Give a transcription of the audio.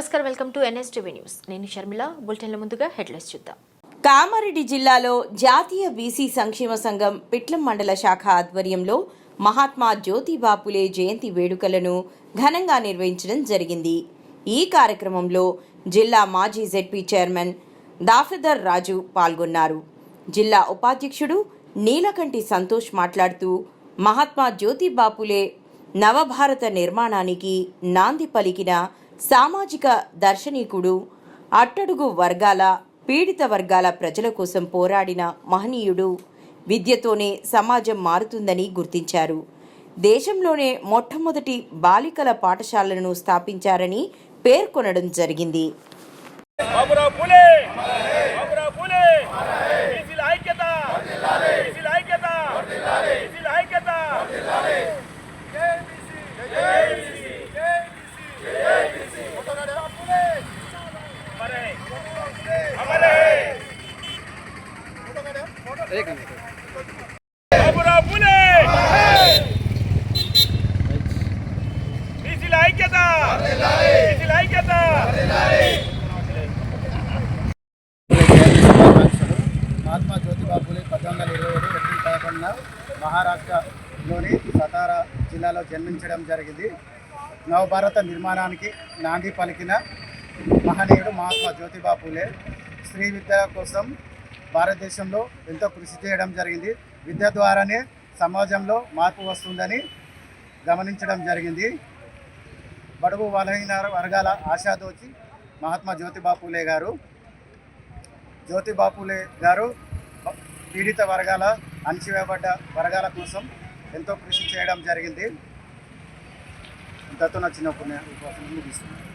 నమస్కారం welcome to NSTV news. నేను షర్మిల. బులెటిన్ల ముందుగా హెడ్లైన్స్ చూద్దాం. కామారెడ్డి జిల్లాలో జాతీయ బీసీ సంక్షేమ సంఘం పిట్లం మండల శాఖ ఆధ్వర్యంలో మహాత్మా జ్యోతిబా పులే జయంతి వేడుకలను ఘనంగా నిర్వహించడం జరిగింది. ఈ కార్యక్రమంలో జిల్లా మాజీ జెడ్పీ చైర్మన్ దాఫదర్ రాజు పాల్గొన్నారు. జిల్లా ఉపాధ్యక్షుడు నీలకంటి సంతోష్ మాట్లాడుతూ మహాత్మా జ్యోతిబా పులే నవభారత నిర్మాణానికి నాంది పలికిన సామాజిక దర్శనీకుడు అట్టడుగు వర్గాల పీడిత వర్గాల ప్రజల కోసం పోరాడిన మహనీయుడు విద్యతోనే సమాజం మారుతుందని గుర్తించారు. దేశంలోనే మొట్టమొదటి బాలికల పాఠశాలను స్థాపించారని పేర్కొనడం జరిగింది. మహాత్మా జ్యోతిబా పూలే పద్దెనిమిది వందల ఇరవై ఏడు ఏప్రిల్ పదకొండున మహారాష్ట్రలోని సతారా జిల్లాలో జన్మించడం జరిగింది. నవభారత నిర్మాణానికి నాంది పలికిన మహనీయుడు మహాత్మా జ్యోతిబా పూలే స్త్రీ విద్య కోసం భారతదేశంలో ఎంతో కృషి చేయడం జరిగింది. విద్య ద్వారానే సమాజంలో మార్పు వస్తుందని గమనించడం జరిగింది. బడుగు బలహీన వర్గాల ఆశాదోచి మహాత్మా జ్యోతిబా పూలే గారు. జ్యోతిబా పూలే గారు పీడిత వర్గాల అణచివేయబడ్డ వర్గాల కోసం ఎంతో కృషి చేయడం జరిగింది. దత్తు నచ్చిన చిన్న ఉపన్యాసం ముగిస్తున్నాను